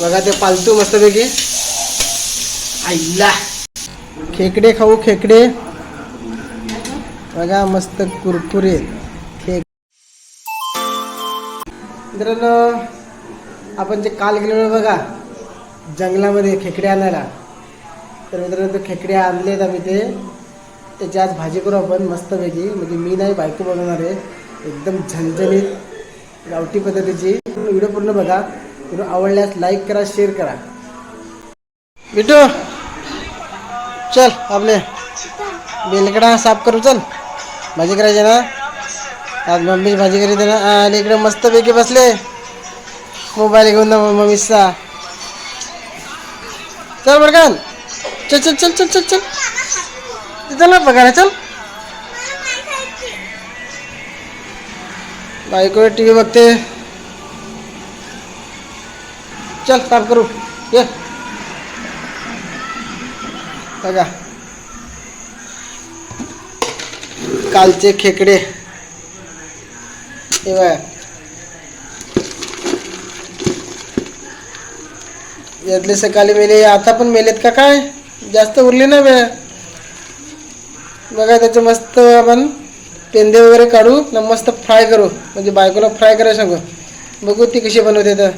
बघा ते पालतू मस्तपैकी. आईला. खेकडे खाऊ खेकडे. बघा मस्त कुरकुरे खेक मित्रांनो आपण जे काल गेलेलो बघा जंगलामध्ये खेकडे आणायला. तर मित्रांनो ते खेकडे आणलेत आम्ही ते. त्याची आज भाजी करू आपण मस्तपैकी. म्हणजे मी नाही बायको बनवणार आहे. एकदम झणझणीत गावठी पद्धतीची. व्हिडिओ पूर्ण बघा. व्हिडिओ आवडल्यास लाईक करा शेअर करा. बिटू चल आपले बेलकडा साफ करू चल. भाजी करायची ना? आज मम्मी भाजी करीत देणार ना आणि इकडे मस्तपैकी बसले. मोबाईल घेऊन ना मम्मीचा. चल बडकन चल चल चल चल चल चल. चल ना बघायला चल. बायको टी व्ही बघते. चल साफ करू. ये. बघा. कालचे खेकडे. हे बघा. यातले सकाळी मेले आता पण मेलेत का काय? जास्त उरले ना वेळ. बघा त्याचं मस्त आपण पेंदे वगैरे काढू न मस्त फ्राय करू. म्हणजे बायकोला फ्राय करायला सांगू. बघू ती कशी बनवते तर.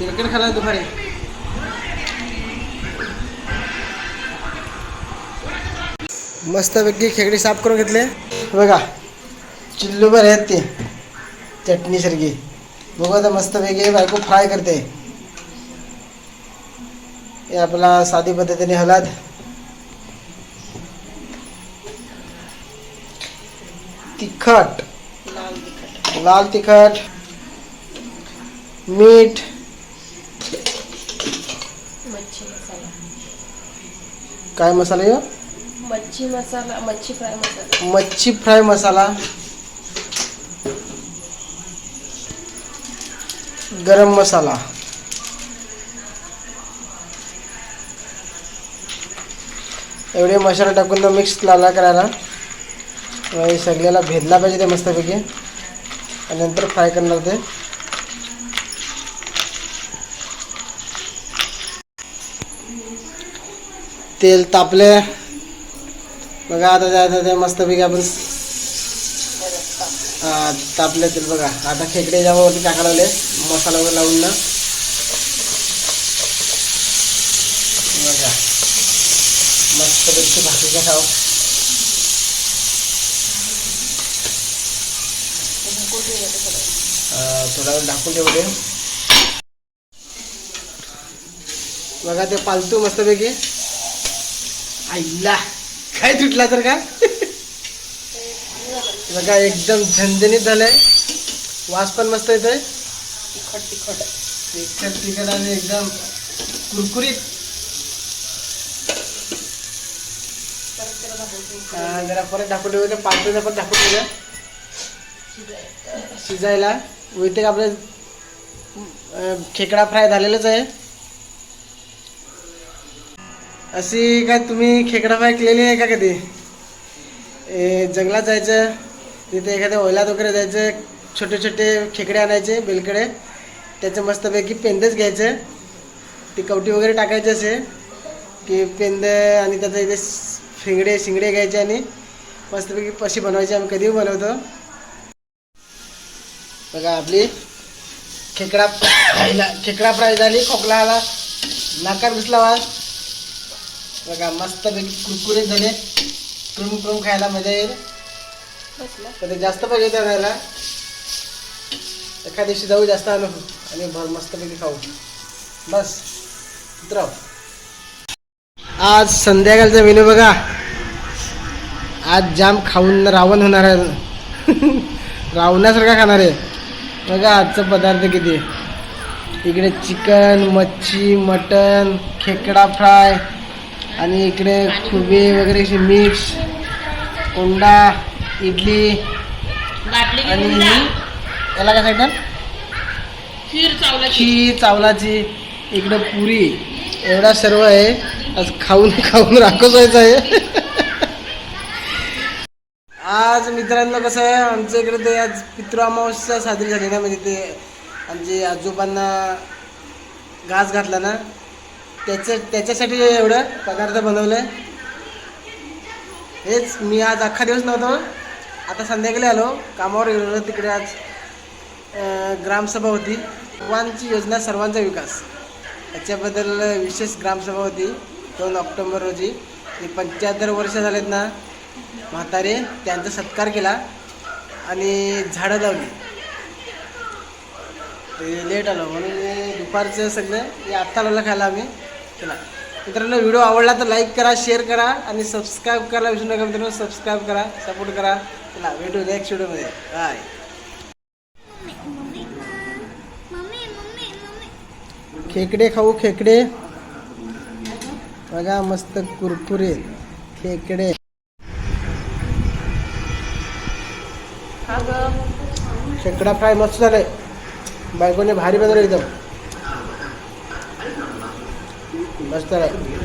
तिलकट खाला दुपारी. मस्तपैकी खेकडी साफ करून घेतले. बघा चिल्लूभर आहेत ते. चटणीसारखी बघू आता मस्तपैकी बायको फ्राय करते. हे आपला साधी पद्धतीने हळद तिखट. लाल तिखट. मीठ मच्छी मसाला काय मसाला यो मच्छी मसाला मच्छी फ्राय मसाला. मच्छी फ्राय मसाला. गरम मसाला. एवढे मसाला टाकून मिक्स लाला करायला. सगळ्याला भेदला पाहिजे ते मस्तपैकी. आणि नंतर फ्राय करणार ते. तेल तापले. बघा आता त्या आता ते मस्तपैकी आपण तापले तेल बघा. आता खेकडे ज्यावरती टाका लागले. मसाला वगैरे लावून ना. बघा. मस्तपैकी भाकरीचा खाव थोडा वेळ ढाकून ठेवले बघा ते पालतू मस्तपैकी आईला. काय तुटला तर का? बघा एकदम झणझणीत झालंय. वास पण मस्त येतोय. तिखट तिखट. तिखट तिखट आणि एकदम कुरकुरीत. जरा परत टाकून ठेवू पाच मिनिटं पण ठेवूया शिजायला. इथे आपलं अं, खेकडा फ्राय झालेलाच आहे. अशी काय तुम्ही खेकडा फ्राय केलेली आहे का कधी? ए, जंगलात जायचं तिथे एखाद्या ओलात वगैरे जायचं छोटे छोटे खेकडे आणायचे बेलकडे. त्याचं मस्तपैकी पेंदच घ्यायचं. ती कवटी वगैरे टाकायची असे. की पेंद आणि त्याचं इथे शिंगडे शिंगडे घ्यायचे आणि मस्तपैकी पशी बनवायची. आम्ही कधीही बनवतो. बघा आपली खेकडा खेकडा फ्राय झाली. खोकला आला. नाकात घुसला वास. बघा मस्तपैकी कुरकुरीत झाले. क्रुम क्रुम खायला मजा येईल. ते जास्त पाहिजे त्या खायला. एका दिवशी जाऊ जास्त आणू. आणि भर मस्तपैकी खाऊ. बस. उतराव आज संध्याकाळचा मेनू बघा. आज जाम खाऊन रावण होणार आहे. रावणासारखा खाणार आहे. बघा आजचा पदार्थ किती. इकडे चिकन मच्छी मटन खेकडा फ्राय. आणि इकडे खुबे वगैरे असे मिक्स कोंडा इडली. आणि याला काय सांगतात खीर चावला खीर चावलाची. इकडं पुरी. एवढा सर्व आहे. आज खाऊन खाऊन राखोच व्हायचं आहे. आज मित्रांनो कसं आहे? आमच्या इकडे ते आज पितृ अमावस्या साजरी झाली ना म्हणजे ते जे आजोबांना घास घातला ना त्याच्या त्याच्यासाठी एवढं पदार्थ बनवलं आहे हेच मी आज अख्खा दिवस नव्हतो. आता संध्याकाळी आलो. कामावर गेलो तिकडे आज ग्रामसभा होती. सर्वांची योजना सर्वांचा विकास. याच्याबद्दल विशेष ग्रामसभा होती. दोन ऑक्टोबर रोजी. ते पंच्याहत्तर वर्ष झालेत ना म्हातारे. त्यांचा सत्कार केला. आणि झाडं लावली. ते लेट आलो. म्हणून दुपारचं सगळं हे आत्ता लावलं खायला आम्ही. चला. मित्रांनो व्हिडिओ आवडला तर लाईक करा शेअर करा आणि सबस्क्राईब करायला विसरू नका मित्रांनो. सबस्क्राईब करा सपोर्ट करा. चला भेटू नेक्स्ट व्हिडिओमध्ये bye mummy mummy mummy mummy खेकडे खाऊ खेकडे. बघा मस्त कुरकुरे. खेकडे. खेकडा फ्राय मस्त झालाय. बायकोने भारी बनवलं एकदम. मस्त आहे